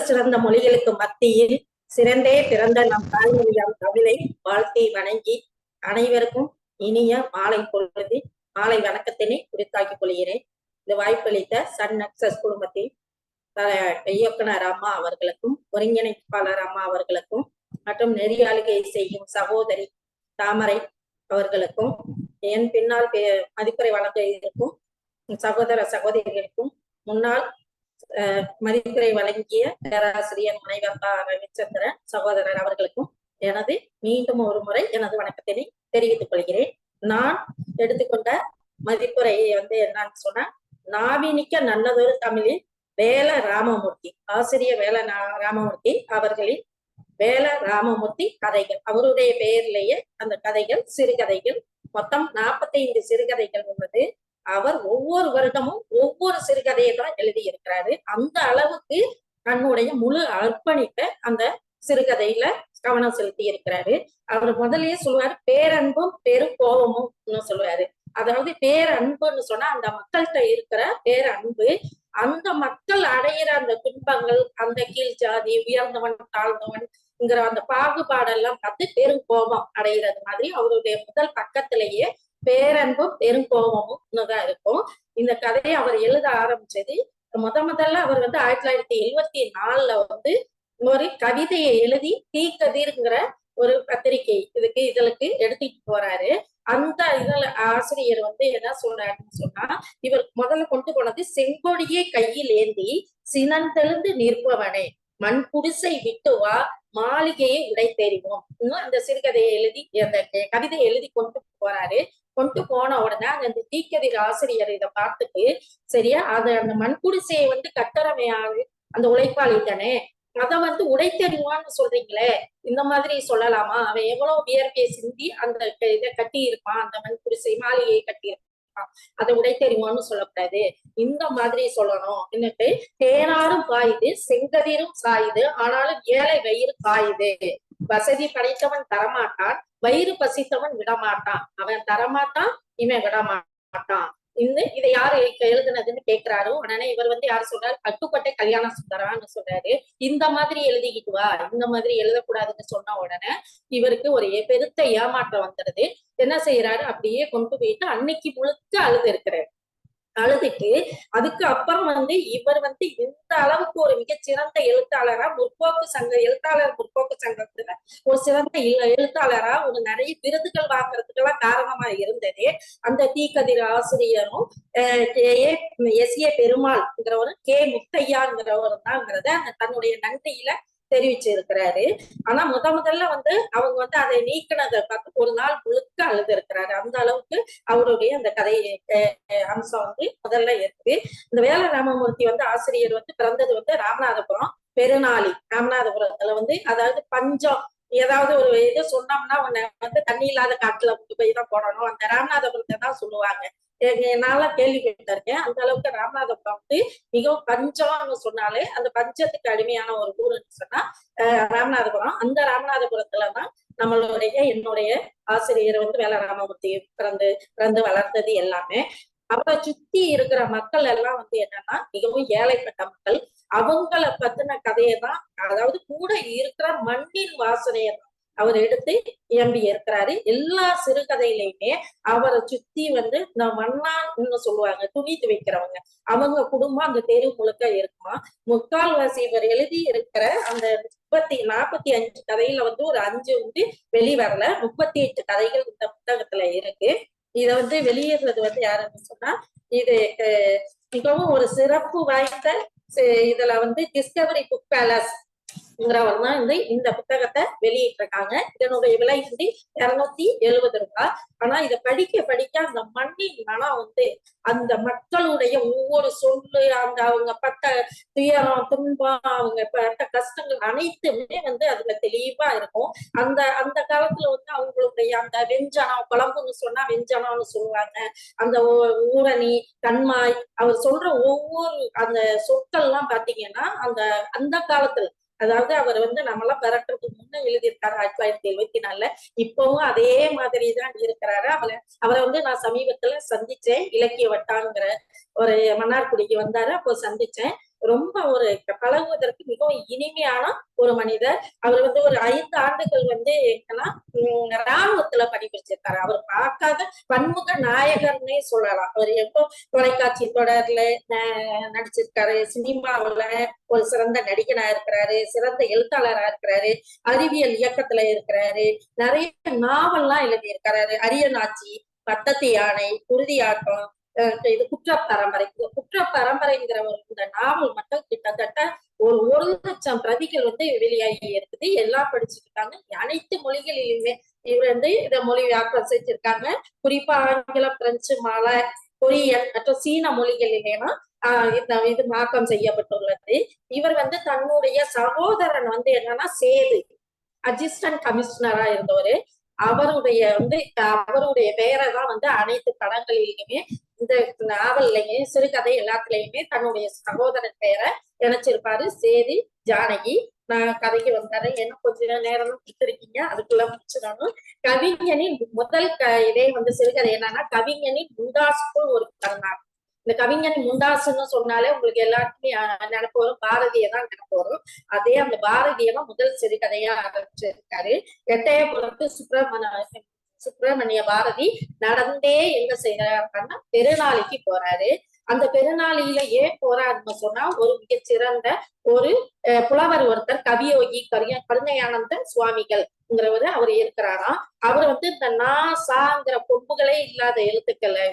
சிறந்த மொழிகளுக்கு மத்தியில் சிறந்தே பிறந்த நம் தாய்மொழியாம் தமிழை வாழ்த்தி வணங்கி அனைவருக்கும் இனிய மாலை பொழுது மாலை வணக்கத்தினை குறித்தாக்கிக் கொள்கிறேன். இந்த வாய்ப்பளித்த சன் நக்சஸ் குடும்பத்தின் இயக்குனர் அம்மா அவர்களுக்கும் ஒருங்கிணைப்பாளர் அம்மா அவர்களுக்கும் மற்றும் நெறியாளுகை செய்யும் சகோதரி தாமரை அவர்களுக்கும் என் பின்னால் மதிப்புரை வழங்க இருக்கும் சகோதர சகோதரிகளுக்கும் முன்னாள் மதிப்புரை வழங்கிய பேராசிரியர் முனைவர் ரவிச்சந்திரன் சகோதரர் அவர்களுக்கும் எனது மீண்டும் ஒரு முறை எனது வணக்கத்தினை தெரிவித்துக் கொள்கிறேன். நான் எடுத்துக்கொண்ட மதிப்புரை வந்து என்னன்னு சொன்னா நாவினிக்க நல்லதொரு தமிழில் வேல ராமமூர்த்தி ஆசிரியர் வேல ராமமூர்த்தி அவர்களின் வேல ராமமூர்த்தி கதைகள். அவருடைய பெயரிலேயே அந்த கதைகள் சிறுகதைகள் மொத்தம் நாற்பத்தைந்து சிறுகதைகள் உள்ளது. அவர் ஒவ்வொரு வருடமும் ஒவ்வொரு சிறுகதையை தான் எழுதியிருக்கிறாரு. அந்த அளவுக்கு தன்னுடைய முழு அர்ப்பணிப்பை அந்த சிறுகதையில கவனம் செலுத்தி இருக்கிறாரு அவர் முதல்லயே சொல்லுவாரு பேரன்பும் பெரு கோபமும் சொல்லுவாரு. அதாவது பேரன்புன்னு சொன்னா அந்த மக்கள்கிட்ட இருக்கிற பேரன்பு அந்த மக்கள் அடையிற அந்த துன்பங்கள் அந்த கீழ் ஜாதி உயர்ந்தவன் தாழ்ந்தவன்ங்கிற அந்த பாகுபாடெல்லாம் பார்த்து பெரும் கோபம் அடைகிறது மாதிரி அவருடைய முதல் பக்கத்திலேயே பேரன்பும் பெரும் கோபமும் தான் இருக்கும். இந்த கதையை அவர் எழுத ஆரம்பிச்சது முத முதல்ல அவர் வந்து ஆயிரத்தி தொள்ளாயிரத்தி எழுவத்தி நாலுல வந்து ஒரு கவிதையை எழுதி தீக்கதிர்ங்கிற ஒரு பத்திரிகை இதுக்கு இதழுக்கு எடுத்துட்டு போறாரு. அந்த இதுல ஆசிரியர் வந்து என்ன சொல்றாருன்னு சொன்னா இவர் முதல்ல கொண்டு போனது செங்கொடியை கையில் ஏந்தி சினந்தெழுந்து நிற்பவனே மண் குடிசை விட்டு வா மாளிகையை உடை தெரிவோம் இன்னும் அந்த சிறுகதையை எழுதி அந்த கவிதையை எழுதி கொண்டு போறாரு. கொண்டு போன உடனே அந்த தீக்கதிர் ஆசிரியர் இதை பார்த்துட்டு சரியா? அது அந்த மண்குடிசையை வந்து கட்டறமையாரு அந்த உழைப்பாளி தானே? அத வந்து உடைத்தறிவான்னு சொல்றீங்களே? இந்த மாதிரி சொல்லலாமா? அவன் எவ்வளவு வியர்வையை சிந்தி அந்த இதை கட்டி இருப்பான் அந்த மண்குடிசை மாளிகையை கட்டி இருப்பான் அதை உடைத்தறிவான்னு சொல்லக்கூடாது. இந்த மாதிரி சொல்லணும். என்னட்டு தேனாரும் காயுது செங்கதிரும் சாயுது ஆனாலும் ஏழை வயிறு காயுது வசதி படைத்தவன் தரமாட்டான் வயிறு பசித்தவன் விடமாட்டான். அவன் தரமாட்டான் இவன் விடமாட்டான். இந்த இதை யாரு எழுதுனதுன்னு கேக்குறாரு உடனே இவர் வந்து யாரு சொல்றாரு? கட்டுப்பட்ட கல்யாண சுந்தரான்னு சொல்றாரு. இந்த மாதிரி எழுதிக்கிட்டு வா இந்த மாதிரி எழுதக்கூடாதுன்னு சொன்ன உடனே இவருக்கு ஒரு பெருத்த ஏமாற்றம் வந்துடுது. என்ன செய்யறாரு? அப்படியே கொண்டு போயிட்டு அன்னைக்கு முழுக்க அழுது இருக்கிறாரு. அழுதுட்டு அதுக்கு அப்புறம் வந்து இவர் வந்து இந்த அளவுக்கு ஒரு மிகச்சிறந்த எழுத்தாளரா முற்போக்கு சங்க எழுத்தாளர் முற்போக்கு சங்கத்துல ஒரு சிறந்த எழுத்தாளரா ஒரு நிறைய விருதுகள் வாங்குறதுக்கெல்லாம் காரணமா இருந்தது. அந்த தீக்கதிர் ஆசிரியரும் எஸ். ஏ. பெருமாள்ங்கிறவரும் கே. முத்தையாங்கிறவரும் தான்ங்கிறத அந்த தன்னுடைய நன்றியில தெரிவிச்சிருக்கிறாரு. ஆனா முத முதல்ல வந்து அவங்க வந்து அதை நீக்கினதை பார்த்து ஒரு நாள் முழுக்க அழுது இருக்கிறாரு அந்த அளவுக்கு அவருடைய அந்த கதை அம்சம் வந்து முதல்ல இருக்கு. இந்த வேல ராமமூர்த்தி வந்து ஆசிரியர் வந்து பிறந்தது வந்து ராமநாதபுரம் பெருநாளி. ராமநாதபுரத்துல வந்து அதாவது பஞ்சம். ஏதாவது ஒரு இது சொன்னோம்னா உன்னை வந்து தண்ணி இல்லாத காட்டுல கொண்டு போய் தான் போடணும். அந்த ராமநாதபுரத்தை தான் சொல்லுவாங்க. நான்லாம் கேள்வி கேட்டிருக்கேன் அந்த அளவுக்கு ராமநாதபுரம் வந்து மிகவும் பஞ்சம்னு சொன்னாலே அந்த பஞ்சத்துக்கு அடிமையான ஒரு ஊருன்னு சொன்னா ராமநாதபுரம். அந்த ராமநாதபுரத்துலதான் நம்மளுடைய என்னுடைய ஆசிரியர் வந்து வேலை ராமமூர்த்தி பிறந்து பிறந்து வளர்ந்தது எல்லாமே. அவரை சுத்தி இருக்கிற மக்கள் எல்லாம் வந்து என்னன்னா மிகவும் ஏழைப்பட்ட மக்கள். அவங்கள பத்தின கதையை தான் அதாவது கூட இருக்கிற மண்ணின் வாசனையை தான் அவர் எடுத்து இயம்பி இருக்கிறாரு எல்லா சிறுகதையிலையுமே அவரை சுத்தி வந்து இந்த வண்ணான்னு சொல்லுவாங்க துணி துவைக்கிறவங்க. அவங்க குடும்பம் அந்த தெரு முழுக்க இருக்குமா. முக்கால்வாசி இவர் எழுதி இருக்கிற அந்த முப்பத்தி நாற்பத்தி அஞ்சு கதையில வந்து ஒரு அஞ்சு வந்து வெளிவரல. முப்பத்தி எட்டு கதைகள் இந்த புத்தகத்துல இருக்கு. இத வந்து வெளியேறது வந்து யாருன்னு சொன்னா இது மிகவும் ஒரு சிறப்பு வாய்ந்த இதுல வந்து டிஸ்கவரி புக் பேலஸ் தான் வந்து இந்த புத்தகத்தை வெளியிட்டிருக்காங்க. இதனுடைய விலை வந்து இருநூத்தி எழுபது ரூபாய். ஆனா இதை படிக்க படிக்க அந்த மண்ணின் மனம் வந்து அந்த மக்களுடைய ஒவ்வொரு சொல்லு அந்த அவங்க பட்ட துயரம் துன்பம் அவங்க பட்ட கஷ்டங்கள் அனைத்துமே வந்து அதுல தெளிவா இருக்கும். அந்த அந்த காலத்துல வந்து அவங்களுடைய அந்த வெஞ்சனம் குழம்புன்னு சொன்னா வெஞ்சனம்னு சொல்லுவாங்க. அந்த ஊரணி தன்மாய் அவர் சொல்ற ஒவ்வொரு அந்த சொற்கள் எல்லாம் பாத்தீங்கன்னா அந்த அந்த காலத்துல அதாவது அவர் வந்து நம்மளாம் பிறக்கிறதுக்கு முன்னே எழுதியிருக்காரு ஆயிரத்தி தொள்ளாயிரத்தி எழுபத்தி நாலுல. இப்பவும் அதே மாதிரி தான் இருக்கிறாரு. அவரை அவரை வந்து நான் சமீபத்துல சந்திச்சேன். இலக்கிய வட்டாங்கிற ஒரு மன்னார்குடிக்கு வந்தாரு. அப்போ சந்திச்சேன். ரொம்ப ஒரு பழகுவதற்கு மிகவும் இனிமையான ஒரு மனிதர். அவர் வந்து ஒரு ஐந்து ஆண்டுகள் வந்து என்னன்னா உம் ராணுவத்துல பணிபுரிச்சிருக்காரு. அவர் பார்க்காத பன்முக நாயகர்னே சொல்லலாம். அவர் எப்போ தொலைக்காட்சி தொடர்ல நடிச்சிருக்காரு. சினிமாவுல ஒரு சிறந்த நடிகனா இருக்கிறாரு. சிறந்த எழுத்தாளரா இருக்கிறாரு. அறிவியல் இயக்கத்துல இருக்கிறாரு. நிறைய நாவல்லாம் எழுதியிருக்கிறாரு அரியநாச்சி பத்தத்து யானை குருதியாட்டம் இது குற்ற பரம்பரை இந்த குற்ற பரம்பரைங்கிற ஒரு இந்த நாவல் மட்டும் கிட்டத்தட்ட ஒரு ஒரு லட்சம் பிரதிகள் வந்து வெளியாகி இருக்குது. எல்லாம் படிச்சுக்கிட்டாங்க. அனைத்து மொழிகளிலுமே இவர் வந்து இத மொழியாக்கம் செஞ்சிருக்காங்க குறிப்பா ஆங்கிலம் பிரெஞ்சு மலை கொரியன் மற்றும் சீன மொழிகளிலேனா ஆஹ் இந்த இது மாக்கம் செய்யப்பட்டுள்ளது. இவர் வந்து தன்னுடைய சகோதரன் வந்து என்னன்னா சேது அசிஸ்டன்ட் கமிஷனரா இருந்தவர். அவருடைய வந்து அவருடைய பெயரை தான் வந்து அனைத்து படங்களிலுமே இந்த நாவல்லையும் சிறுகதை எல்லாத்துலயுமே தன்னுடைய சகோதரன் பெயரை இணைச்சிருப்பாரு. சேதி ஜானகி. நான் கதைக்கு வந்தாரு. என்ன கொஞ்ச நேரம் கொடுத்துருக்கீங்க. அதுக்குள்ள முடிச்சிடணும். கவிஞனின் முதல் க இதே வந்து சிறுகதை என்னன்னா கவிஞனின் முந்தாசுக்குள் ஒரு கருணாகும் இந்த கவிஞன் முண்டாசுன்னு சொன்னாலே உங்களுக்கு எல்லாருக்குமே நினைப்பு வரும். பாரதியை தான் நினைப்பு வரும். அதே அந்த பாரதியை தான் முதல் சிறுகதையா ஆரம்பிச்சிருக்காரு. எட்டயபுரத்து சுப்பிரமணிய சுப்பிரமணிய பாரதி நடந்தே எங்க செய்யறாருன்னா பெருநாளைக்கு போறாரு. அந்த பெருநாளிலேயே ஏன் போறாருன்னு சொன்னா ஒரு மிகச்சிறந்த ஒரு அஹ், புலவர் ஒருத்தர் கவியோகி கரிய கருணையானந்த சுவாமிகள்ங்கிறவரு அவர் இருக்கிறாராம் அவர் வந்து இந்த நா சாங்கிற கொம்புகளே இல்லாத எழுத்துக்களை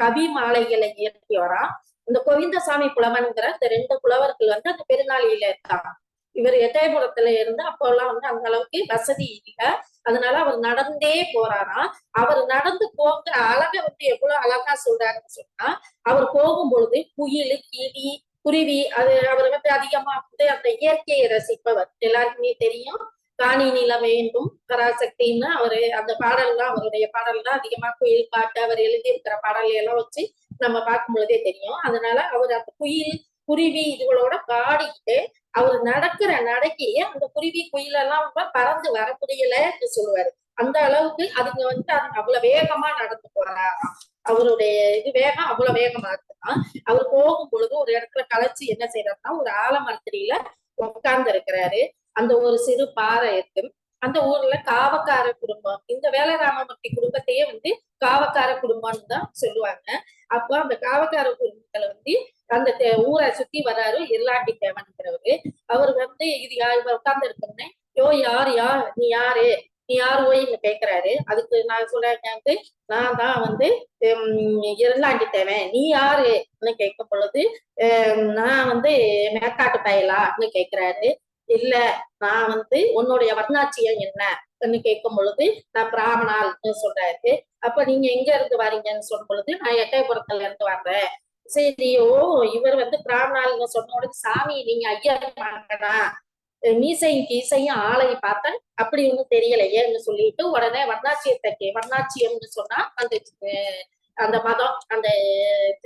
கவி மாலைகளை இயற்றி வரான் இந்த கோவிந்தசாமி புலவன்கிற இந்த ரெண்டு புலவர்கள் வந்து அந்த பெருநாளியில இருக்காங்க இவர் எட்டயபுரத்துல இருந்து அப்போல்லாம் வந்து அந்த அளவுக்கு வசதி இல்லை. அதனால அவர் நடந்தே போறாராம். அவர் நடந்து போகிற அழகை வந்து எவ்வளவு அழகா சொல்றாருன்னு சொன்னா அவர் போகும் பொழுது குயில் கிளி குருவி அது அவர் வந்து அதிகமா வந்து அந்த இயற்கையை ரசிப்பவர். எல்லாருக்குமே தெரியும். காணி நில வேண்டும் பராசக்தின்னு அவரு அந்த பாடல்லாம் அவருடைய பாடல்லாம் அதிகமா குயில் பாட்டு அவர் எழுதியிருக்கிற பாடல் எல்லாம் வச்சு நம்ம பார்க்கும் பொழுதே தெரியும். அதனால அவர் அந்த குயில் குருவி இதுகளோட பாடிக்கிட்டு அவர் நடக்கிற நடைக்கையே அந்த குருவி குயிலெல்லாம் பறந்து வர முடியலன்னு சொல்லுவாரு. அந்த அளவுக்கு அதுங்க வந்து அது அவ்வளவு வேகமா நடந்து போறாங்க அவருடைய இது வேகம் அவ்வளவு வேகமா இருக்குதான் அவர் போகும் பொழுது ஒரு இடத்துல களைச்சு என்ன செய்யறாருன்னா ஒரு ஆலமரத்திரியில உட்கார்ந்து இருக்கிறாரு. அந்த ஒரு சிறு பாறை இருக்கு. அந்த ஊர்ல காவக்கார குடும்பம் இந்த வேலராமமூர்த்தி குடும்பத்தையே வந்து காவக்கார குடும்பம்னு தான் சொல்லுவாங்க. அப்போ அந்த காவக்கார குடும்பத்துல வந்து அந்த தே- ஊரை சுத்தி வர்றாரு இருளாண்டி தேவன்கிறவரு அவர் வந்து இது யார்? உட்கார்ந்து இருக்கோம்னே யோ யார் யார்? நீ யாரு? நீ யார் ஓய்னு கேட்கிறாரு அதுக்கு நான் சொல்றேன் வந்து நான் தான் வந்து ஹம், தேவன். நீ யாருன்னு கேட்கும் பொழுது நான் வந்து மேற்காட்டு பயலான்னு கேட்கிறாரு இல்ல நான் வந்து உன்னுடைய வர்ணாட்சியம் என்னன்னு கேட்கும் பொழுது நான் பிராமணால்னு சொல்றாரு. அப்ப நீங்க எங்க இருந்து வரீங்கன்னு சொல்லும் பொழுது நான் எட்டயபுரத்துல இருந்து வர்றேன். சரி ஓ இவர் வந்து பிராமணாளுங்க சொன்ன உடனே சாமி நீங்க ஐயா வாங்கடா மீசையும் கீசையும் ஆளை பார்த்தேன் அப்படி ஒண்ணும் தெரியலையேன்னு சொல்லிட்டு உடனே வர்ணாச்சியத்தை கே வர்ணாட்சியம்னு சொன்னா அந்த அந்த மதம் அந்த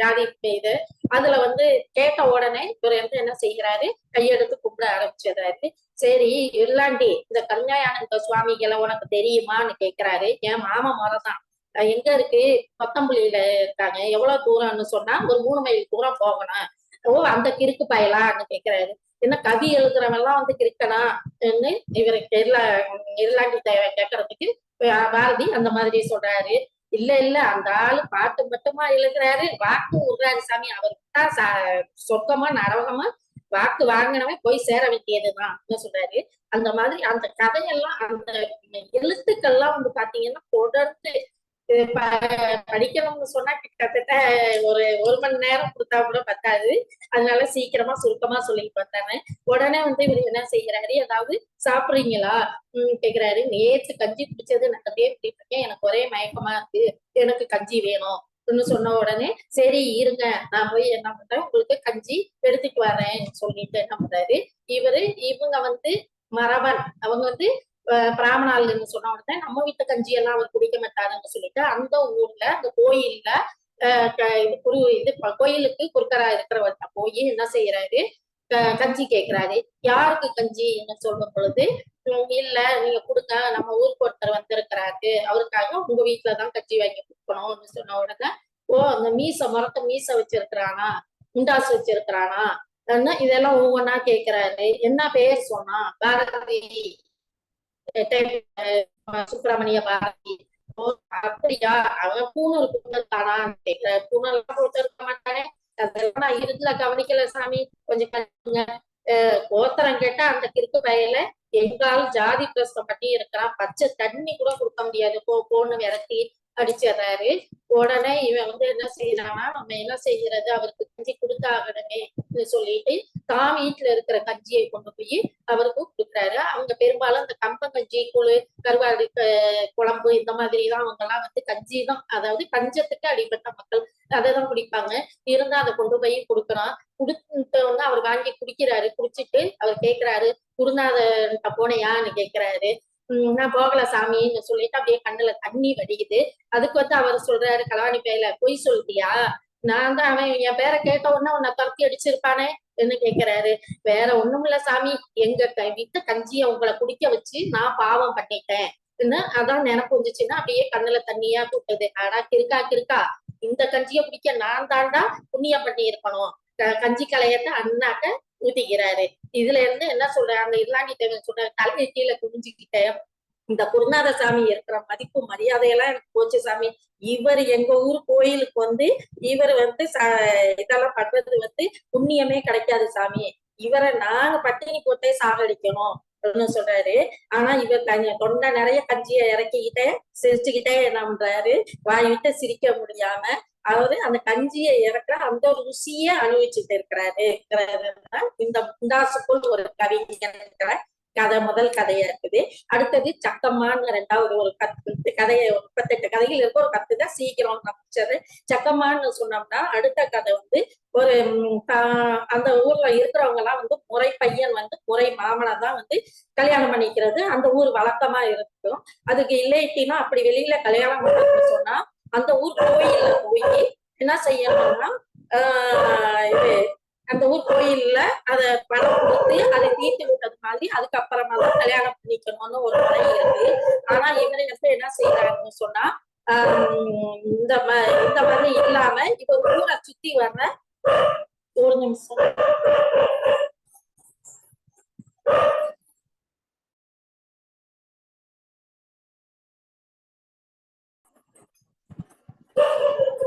ஜாதி இது அதுல வந்து கேட்ட உடனே இவர் வந்து என்ன செய்கிறாரு? கையெடுத்து கும்பிட ஆரம்பிச்சதாரு சரி இல்லாண்டி இந்த கல்யாணானந்த சுவாமிகளை உனக்கு தெரியுமான்னு கேக்குறாரு. என் மாமா மரம் தான் எங்க இருக்கு? கொத்தம்பள்ளியில இருக்காங்க. எவ்வளவு தூரம்னு சொன்னா ஒரு மூணு மைல் தூரம் போகணும். ஓ அந்த கிறுக்கு பயலான்னு கேக்குறாரு. என்ன கவி எழுதுறவெல்லாம் வந்து கிறுக்கனா? இவரு எல்லா இருளாண்டி தேவை கேட்கறதுக்கு பாரதி அந்த மாதிரி சொல்றாரு. இல்ல இல்ல அந்த ஆளு பாட்டு மட்டுமா எழுதுறாரு? வாக்கு விடுறாரு சாமி. அவர் தான் சொர்க்கமா நரகமா வாக்கு வாங்கினவன் போய் சேர வேண்டியதுதான் சொல்றாரு. அந்த மாதிரி அந்த கதையெல்லாம் அந்த எழுத்துக்கள்லாம் வந்து பாத்தீங்கன்னா தொடர்ந்து அஹ் ப- படிக்கணும்னு சொன்னா கிட்டத்தட்ட ஒரு ஒரு மணி நேரம் கொடுத்தா கூட பத்தாது. அதனால சீக்கிரமா சுருக்கமா சொல்லிட்டு வந்தானே உடனே வந்து இவர் என்ன செய்யறாரு ஏதாவது சாப்பிடுறீங்களா? உம் கேக்குறாரு. நேத்து கஞ்சி குடிச்சது நான் அப்படியே இருக்கேன். எனக்கு ஒரே மயக்கமா இருக்கு. எனக்கு கஞ்சி வேணும் சொன்ன உடனே சரி இருங்க. நான் போய் என்ன பண்றேன்? உங்களுக்கு கஞ்சி எடுத்துட்டு வரேன் சொல்லிட்டு என்ன பண்றாரு? இவரு இவங்க வந்து மரபன். அவங்க வந்து பிராமணாளுன்னு சொன்ன உடனே நம்ம வீட்டு கஞ்சி எல்லாம் அவர் குடிக்க மாட்டாருன்னு சொல்லிட்டு அந்த ஊர்ல அந்த கோயில்ல இது குரு இது கோயிலுக்கு குறுக்கரா இருக்கிறவர்கிட்ட போய் என்ன செய்யறாரு கஞ்சி கேட்கிறாரு யாருக்கு கஞ்சி? என்ன சொல்லும் பொழுது இல்ல நீங்க கொடுங்க. நம்ம ஊருக்கு ஒருத்தர் வந்திருக்கிறாரு. அவருக்காக உங்க வீட்டுலதான் கஞ்சி வாங்கி கொடுக்கணும்னு சொன்ன உடனே ஓ அந்த மீச முறக்க மீச வச்சிருக்கிறானா? முண்டாசு வச்சிருக்கிறானா? இதெல்லாம் ஒவ்வொன்னா கேக்குறாரு. என்ன பேர் சொன்னா? பாரதி. சுப்பிரமணிய பாரதி அப்படியா? அவன் பூணூல் கொடுத்தானான்னு கேக்குற பூணூல் மாட்டானே அதெல்லாம் நான் இருந்துல கவனிக்கல சாமி கொஞ்சம் கோத்தரம் கேட்டா அந்த கிறுக்கு வயல எங்கால் ஜாதி பிரசவம் பண்ணி இருக்கிறான் பச்சை தண்ணி கூட கொடுக்க முடியாது போ போன்னு விரட்டி அடிச்சிடுறாரு. உடனே இவன் வந்து என்ன செய்யறான்னா நம்ம என்ன செய்யறது? அவருக்கு கஞ்சி கொடுத்தாகணுமே சொல்லிட்டு தான் வீட்டுல இருக்கிற கஞ்சியை கொண்டு போய் அவருக்கு கொடுக்குறாரு அவங்க பெரும்பாலும் அந்த கம்பங்கஞ்சி குழு கருவாடு குழம்பு இந்த மாதிரி தான் அவங்க எல்லாம் வந்து கஞ்சி தான் அதாவது பஞ்சத்துக்கு அடிபட்ட மக்கள். அதை தான் குடிப்பாங்க. இருந்தா அதை கொண்டு போய் கொடுக்குறான் கொடுத்தவங்க அவர் வாங்கி குடிக்கிறாரு. குடிச்சிட்டு அவர் கேக்குறாரு குருநாதர்கிட்ட போனையான்னு கேக்குறாரு. நான் போகல சாமின்னு சொல்லிட்டு அப்படியே கண்ணுல தண்ணி வடிக்குது. அதுக்கு வந்து அவர் சொல்றாரு கலவாணி பேயில பொய் சொல்றியா? நான் தான் அவன் என் பேரை கேட்ட உடனே உன்னை துரத்தி அடிச்சிருப்பானே என்ன கேக்குறாரு. வேற ஒண்ணும் இல்ல சாமி. எங்க க- வீட்டு கஞ்சிய உங்களை குடிக்க வச்சு நான் பாவம் பண்ணிட்டேன். என்ன அதான் நினைப்பு வந்துச்சுன்னா அப்படியே கண்ணுல தண்ணியா கூட்டுது. ஆனா கிருக்கா கிறுக்கா இந்த கஞ்சிய குடிக்க நான் தாண்டா புண்ணியம் பண்ணி இருக்கணும் கஞ்சி கலையத்தை அண்ணாக்க ஊத்திக்கிறாரு இதுல இருந்து என்ன சொல்ற அந்த இல்லாண்டி தேவன் சொல்ற தலையை கீழே குனிஞ்சுக்கிட்ட இந்த குருநாத சாமி இருக்கிற மதிப்பு மரியாதையெல்லாம் எனக்கு போச்சு சாமி. இவர் எங்க ஊர் கோயிலுக்கு வந்து இவர் வந்து இதெல்லாம் பண்றது வந்து புண்ணியமே கிடைக்காது சாமி. இவரை நாங்க பட்டினி போட்டே சாகடிக்கணும் அப்படின்னு சொல்றாரு. ஆனா இவர் தொண்டை நிறைய கஞ்சியை இறக்கிக்கிட்டே சிரிச்சுக்கிட்டே என்ன பண்றாரு. வாய் விட்டு சிரிக்க முடியாம அவரு அந்த கஞ்சியை இறக்க அந்த ருசியை அனுபவிச்சுட்டு இருக்கிறாரு இந்த முண்டாசுக்குள் ஒரு கவிஞர் கதை முதல் கதையா இருக்குது. அடுத்தது சக்கம்மான்னு ரெண்டாவது ஒரு பத்து கதையை ஒரு முப்பத்தெட்டு கதையில் இருக்க ஒரு பத்து தான் சீக்கிரம் அமைச்சது சக்கம்மான்னு சொன்னோம்னா அடுத்த கதை வந்து ஒரு அந்த ஊர்ல இருக்கிறவங்க எல்லாம் வந்து முறை பையன் வந்து முறை மாமனை தான் வந்து கல்யாணம் பண்ணிக்கிறது. அந்த ஊர் வழக்கமா இருக்கும். அதுக்கு இல்லைட்டினா அப்படி வெளியில கல்யாணம் பண்ண சொன்னா அந்த ஊர் கோயில்ல போய் என்ன செய்யணும்னா இது அந்த ஊர் கோயில்ல அத பணம் கொடுத்து அதை தீர்த்து விட்டது மாதிரி அதுக்கப்புறமா தான் கல்யாணம் பண்ணிக்கணும்னு ஒரு முறை இருக்கு. ஆனா இவரு வந்து என்ன செய்யறாங்கன்னு சொன்னா ஆஹ் இந்த ம- இந்த மாதிரி இல்லாம இப்ப ஊரை சுத்தி வர்ற ஒரு நிமிஷம் தரணும் மேடம். குப்- ஆஹ் குமுதமா அவர் என்ன விரைவா செய்யறாரு?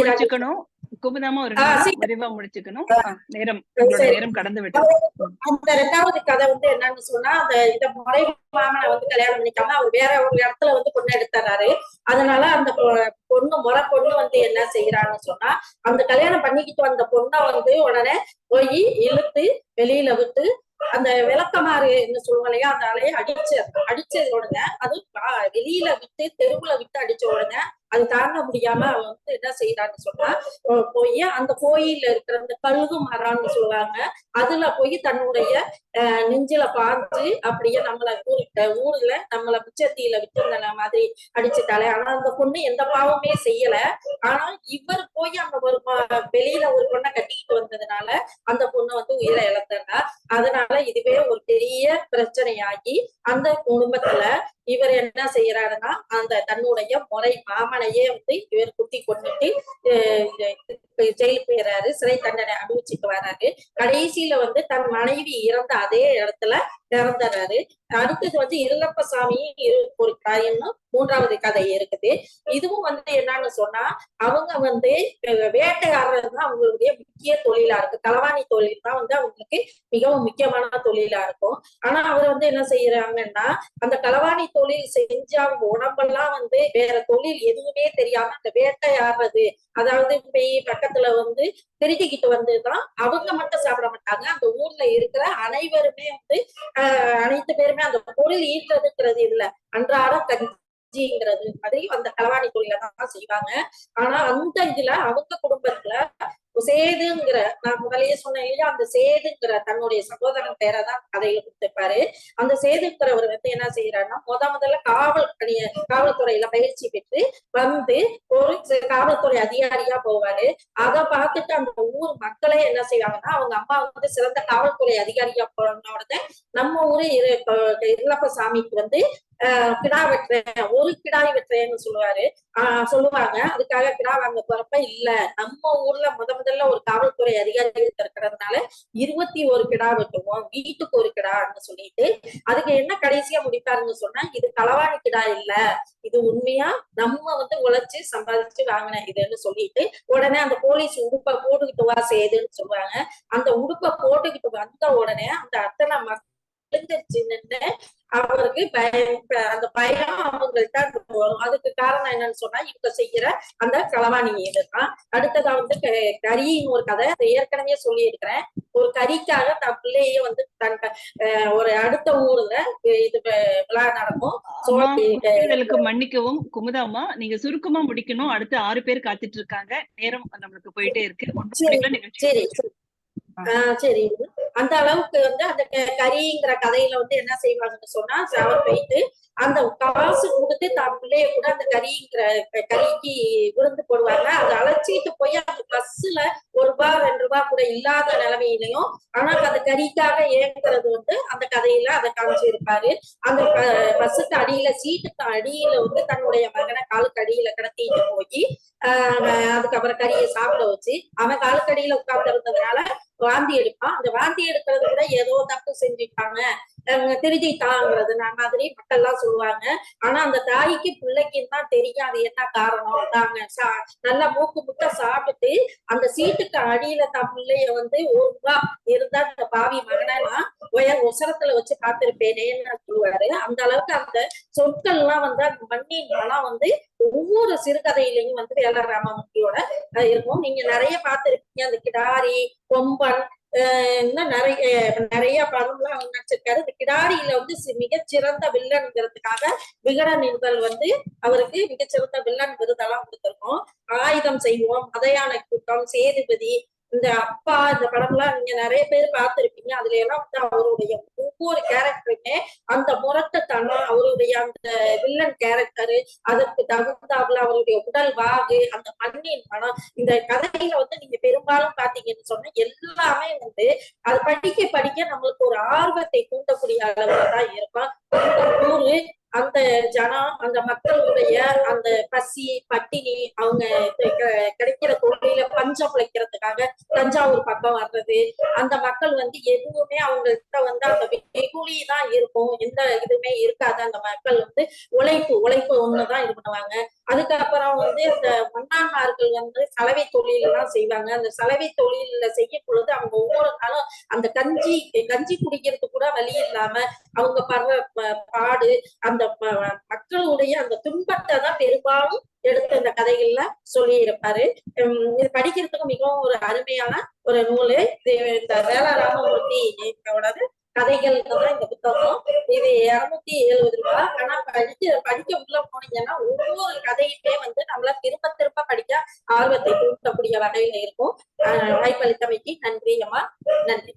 முடிச்சுக்கணும். குமுதமா ஒரு ஆ, நிமிடம் சீக்கிரம். விரைவா முடிச்சுக்கணும். ஆ, நேரம் உங்களோட சரி. நேரம் கடந்து விட்டது. அந்த ரெண்டாவது கதை வந்து என்னன்னு சொன்னா அந்த இந்த முறை மாமனை வந்து கல்யாணம் பண்ணிக்காம அவர் வேற ஒரு இடத்துல வந்து பொண்ணு எடுத்துறாரு. அதனால அந்த பொண்ணு முறை பொண்ணு வந்து என்ன செய்யறான்னு சொன்னா அந்த கல்யாணம் பண்ணிக்கிட்டு வந்த பொண்ணை வந்து உடனே போய் இழுத்து வெளியில விட்டு அந்த விளக்கமாறு என்ன சொல்லுவாங்க இல்லையா? அந்த அலையை அடிச்சு அடிச்ச உடனே அது வெளியில விட்டு தெருவுல விட்டு அடிச்ச உடனே அது தாங்க முடியாம அவன் வந்து என்ன செய்யறான்னு சொன்னா போய் அந்த கோயில்ல இருக்கிற அந்த கழுகு மரம்னு சொல்லுவாங்க அதுல போய் தன்னுடைய நெஞ்சில பார்த்து அப்படியே நம்மள ஊருக்கு ஊர்ல நம்மள பிச்சத்தீல விட்டு மாதிரி அடிச்சுட்டாலே ஆனா அந்த பொண்ணு எந்த பாவமே செய்யல. ஆனா இவர் போய் அந்த ஒரு வெளியில ஒரு பொண்ணை கட்டிக்கிட்டு வந்ததுனால அந்த பொண்ணு வந்து உயிரை இழந்தா அதனால இதுவே ஒரு பெரிய பிரச்சனையாகி அந்த குடும்பத்துல இவர் என்ன செய்யறாருன்னா அந்த தன்னுடைய முறை மாமனையே வந்து இவர் குத்தி கொண்டுட்டு ஜெயிலுக்கு போயிடுறாரு சிறை தண்டனை அனுபவிச்சுட்டு வர்றாரு கடைசியில வந்து தன் மனைவி இறந்த அதே இடத்துல இறந்துறாரு. அடுத்தது வந்து இருளப்பசாமி ஒரு காரியம்னு மூன்றாவது கதை இருக்குது. இதுவும் வந்து என்னன்னு சொன்னா அவங்க வந்து வேட்டையாடுறது தான் அவங்களுடைய முக்கிய தொழிலா இருக்கு களவாணி தொழில் தான் வந்து அவங்களுக்கு மிகவும் முக்கியமான தொழிலா இருக்கும். ஆனா அவர் வந்து என்ன செய்யறாங்கன்னா அந்த களவாணி தொழில் செஞ்சு அவங்க உடம்பெல்லாம் வந்து வேற தொழில் எதுவுமே தெரியாம அந்த வேட்டையாடுறது அதாவது போய் பக்கத்துல வந்து திருடிக்கிட்டு வந்துதான் அவங்க மட்டும் சாப்பிட மாட்டாங்க. அந்த ஊர்ல இருக்கிற அனைவருமே வந்து அனைத்து பேருமே அந்த பொருள் ஈட்டுறதுங்கிறது இல்ல. அன்றாட கஞ்சிங்கிறது மாதிரி அந்த களவாணி தொழில தான் செய்வாங்க. ஆனா அந்த இதுல அவங்க குடும்பத்துல சேதுங்கிற நான் முதலையே சொன்னேன் இல்லையா அந்த சேதுங்கிற தன்னுடைய சகோதரன் பேரை தான் கதையில கொடுத்துருப்பாரு. அந்த சேதுங்கிறவர் வந்து என்ன செய்யறாருன்னா முத முதல்ல காவல் பணிய காவல்துறையில பயிற்சி பெற்று வந்து ஒரு காவல்துறை அதிகாரியா போவாரு. அதை பார்த்துட்டு அந்த ஊர் மக்களே என்ன செய்வாங்கன்னா அவங்க அம்மா வந்து சிறந்த காவல்துறை அதிகாரியா போனோட நம்ம ஊரு இரு- இல்லப்ப சாமிக்கு வந்து கிடா வெட்டுறேன் ஒரு கிடாய் வெட்டுறேன்னு சொல்லுவாரு. ஆஹ் சொல்லுவாங்க. அதுக்காக கிடா வாங்க போறப்ப இல்ல நம்ம ஊர்ல முத முதல்ல ஒரு காவல்துறை அதிகாரி இருக்கிறதுனால இருபத்தி ஒரு கிடா வெட்டுவோம் வீட்டுக்கு ஒரு கிடான்னு சொல்லிட்டு அதுக்கு என்ன கடைசியா முடிப்பாருன்னு சொன்னா இது களவாணி கிடா இல்ல இது உண்மையா? நம்ம வந்து உழைச்சு சம்பாதிச்சு வாங்கின இதுன்னு சொல்லிட்டு உடனே அந்த போலீஸ் உடுப்பை போட்டுக்கிட்டு வா செய்யுதுன்னு சொல்லுவாங்க. அந்த உடுப்பை போட்டுக்கிட்டு வந்த உடனே அந்த அத்தனை மக்கள் எழுந்திருச்சு நின்று அவருக்கு பயம் அந்த பயம் அவங்கள்ட்ட வரும் அதுக்கு காரணம் என்னன்னு சொன்னா இவங்க செய்யற அந்த களவாணி இதுதான் அடுத்ததா வந்து க- கரின்னு ஒரு கதை அதை ஏற்கனவே சொல்லி இருக்கிறேன் ஒரு கறிக்காக தன் பிள்ளையே வந்து தன் ஒரு அடுத்த ஊர்ல இது விழா நடக்கும். மன்னிக்கவும். குமுதாம்மா நீங்க சுருக்கமா முடிக்கணும். அடுத்து ஆறு பேர் காத்துட்டு இருக்காங்க. நேரம் நம்மளுக்கு போயிட்டே இருக்கு. சரி சரி. ஆஹ் சரி. அந்த அளவுக்கு வந்து அந்த கரிங்கிற கதையில வந்து என்ன செய்வாங்கன்னு சொன்னா அவர் போயிட்டு அந்த காசு கொடுத்து தான் பிள்ளைய கூட அந்த கரிங்கிற கறிக்கு விருந்து போடுவாங்க. அதை அழைச்சிட்டு போய் அந்த பஸ்ல ஒரு ரூபாய் ரெண்டு ரூபாய் கூட இல்லாத நிலைமையிலையும் ஆனா அந்த கறிக்காக ஏங்குறது வந்து அந்த கதையில அதை காமிச்சிருப்பாரு. அந்த பஸ்ஸுக்கு அடியில சீட்டுக்கு அடியில வந்து தன்னுடைய மகனை காலுக்கு அடியில கிடத்திட்டு போய் ஆஹ் அதுக்கப்புறம் கறியை சாப்பிட வச்சு அவன் காலுக்கடியில உட்கார்ந்து இருந்ததுனால வாந்தி எடுப்பான். அந்த வாந்தி மாத்தி எடுக்கிறது கூட ஏதோ தப்பு செஞ்சுட்டாங்க அவங்க மாதிரி மக்கள்லாம் சொல்லுவாங்க. ஆனா அந்த தாய்க்கு பிள்ளைக்கு தான் தெரியும் அது என்ன காரணம் தாங்க சா- நல்லா மூக்கு முட்டை சாப்பிட்டு அந்த சீட்டுக்கு அடியில தான் பிள்ளைய வந்து ஒரு ரூபா இருந்தா அந்த பாவி மகனெல்லாம் உயர் உசரத்துல வச்சு பார்த்திருப்பேனேன்னு சொல்லுவாரு? அந்த அளவுக்கு அந்த சொற்கள் எல்லாம் வந்து அந்த மண்ணின் மனம் வந்து ஒவ்வொரு சிறுகதையிலையும் வந்து வேலராமமூர்த்தியோட இருக்கும். நீங்க நிறைய பார்த்திருப்பீங்க. அந்த கிடாரி கொம்பன் இன்னும் நிறைய நிறைய படம்லாம் அவங்க நடிச்சிருக்காரு. இந்த கிடாரியில வந்து மிகச்சிறந்த வில்லன்ங்கிறதுக்காக விகடன் நிறுவல் வந்து அவருக்கு மிகச்சிறந்த வில்லன் விருதெல்லாம் கொடுத்திருக்கோம். ஆயுதம் செய்வோம் மதையான கூட்டம் சேதுபதி இந்த அப்பா இந்த படம்லாம் நீங்க நிறைய பேர் பார்த்திருப்பீங்க. அதுல எல்லாம் வந்து அவருடைய ஒவ்வொரு கேரக்டருமே அந்த முரட்டத்தனம் அவருடைய அந்த வில்லன் கேரக்டரு அதற்கு தகுந்தாப்புல அவருடைய உடல் வாகு அந்த மண்ணின் மனம் இந்த கதையில வந்து நீங்க பெரும்பாலும் பாத்தீங்கன்னு சொன்னா எல்லாமே வந்து அது படிக்க படிக்க நம்மளுக்கு ஒரு ஆர்வத்தை தூண்டக்கூடிய அளவுல தான் இருக்கும். அந்த ஊரு அந்த ஜனம் அந்த மக்களுடைய அந்த பசி பட்டினி அவங்க கிடைக்கிற தொழில பஞ்சம் பிழைக்கிறதுக்காக தஞ்சாவூர் பக்கம் வர்றது அந்த மக்கள் வந்து எதுவுமே அவங்கள்ட்ட வந்து அந்த வெகுளி தான் இருக்கும். எந்த இதுவுமே இருக்காது. அந்த மக்கள் வந்து உழைப்பு உழைப்பு ஒண்ணுதான் இது பண்ணுவாங்க. அதுக்கப்புறம் வந்து அந்த மண்ணான்மார்கள் வந்து சலவை தொழில் எல்லாம் செய்வாங்க. அந்த சலவை தொழில செய்யும் பொழுது அவங்க ஒவ்வொரு நாளும் அந்த கஞ்சி கஞ்சி குடிக்கிறதுக்கு கூட வழி இல்லாம அவங்க படுற பாடு அந்த அந்த மக்களுடைய அந்த துன்பத்தை தான் பெரும்பாலும் எடுத்து அந்த கதைகள்ல சொல்லி இருப்பாரு உம் இது படிக்கிறதுக்கு மிகவும் ஒரு அருமையான ஒரு நூலு. இது இந்த வேளா ராமமூர்த்தி கதைகள் தான் இந்த புத்தகம். இது இருநூத்தி எழுபது ரூபாய். ஆனா படிச்சு படிக்க உள்ள போனீங்கன்னா ஒவ்வொரு கதையுமே வந்து நம்மள திரும்ப திரும்ப படிக்க ஆர்வத்தை தூண்டக்கூடிய வகையில இருக்கும். ஆஹ் வாய்ப்பளித்தமைக்கு நன்றி அம்மா. நன்றி.